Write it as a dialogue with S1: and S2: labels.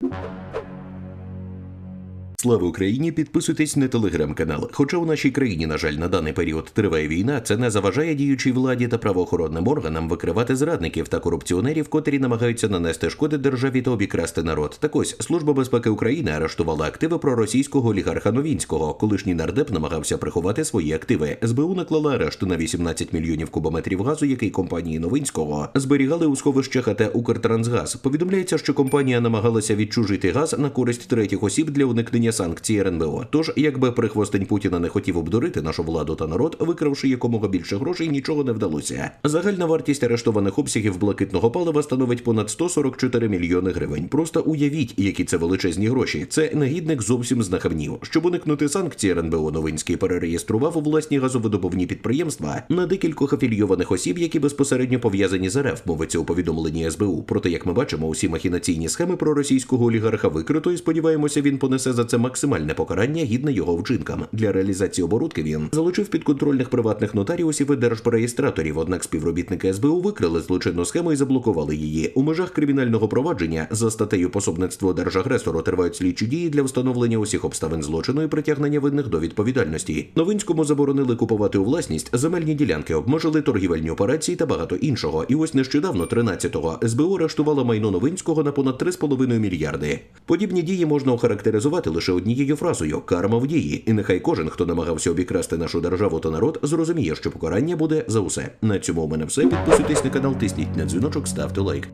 S1: you Слава Україні! Підписуйтесь на телеграм-канал. Хоча у нашій країні, на жаль, на даний період триває війна, це не заважає діючій владі та правоохоронним органам викривати зрадників та корупціонерів, котрі намагаються нанести шкоди державі та обікрасти народ. Так ось служба безпеки України арештувала активи проросійського олігарха Новінського. Колишній нардеп намагався приховати свої активи. СБУ наклала арешт на 18 мільйонів кубометрів газу, який компанії Новинського зберігали у сховищах АТ Укртрансгаз. Повідомляється, що компанія намагалася відчужити газ на користь третіх осіб для уникнення санкцій РНБО. Тож, якби прихвостень Путіна не хотів обдурити нашу владу та народ, викравши якомога більше грошей, нічого не вдалося. Загальна вартість арештованих обсягів блакитного палива становить понад 144 мільйони гривень. Просто уявіть, які це величезні гроші. Це негідник зовсім знахабнів. Щоб уникнути санкцій, РНБО Новинський перереєстрував власні газовидобувні підприємства на декількох афілійованих осіб, які безпосередньо пов'язані з РФ, мовиться у повідомленні СБУ. Проте, як ми бачимо, усі махінаційні схеми проросійського олігарха викрито і сподіваємося, він понесе за це максимальне покарання гідне його вчинкам. Для реалізації оборудки він залучив підконтрольних приватних нотаріусів і держреєстраторів. Однак співробітники СБУ викрили злочинну схему і заблокували її. У межах кримінального провадження за статтею пособництво держагресору тривають слідчі дії для встановлення усіх обставин злочину і притягнення винних до відповідальності. Новинському заборонили купувати у власність земельні ділянки, обмежили торгівельні операції та багато іншого. І ось нещодавно, 13-го, СБУ арештувала майно Новинського на понад 3,5 мільярди. Подібні дії можна охарактеризувати лише однією фразою карма в дії. І нехай кожен, хто намагався обікрасти нашу державу та народ, зрозуміє, що покарання буде за усе. На цьому у мене все. Підписуйтесь на канал, тисніть на дзвіночок, ставте лайк.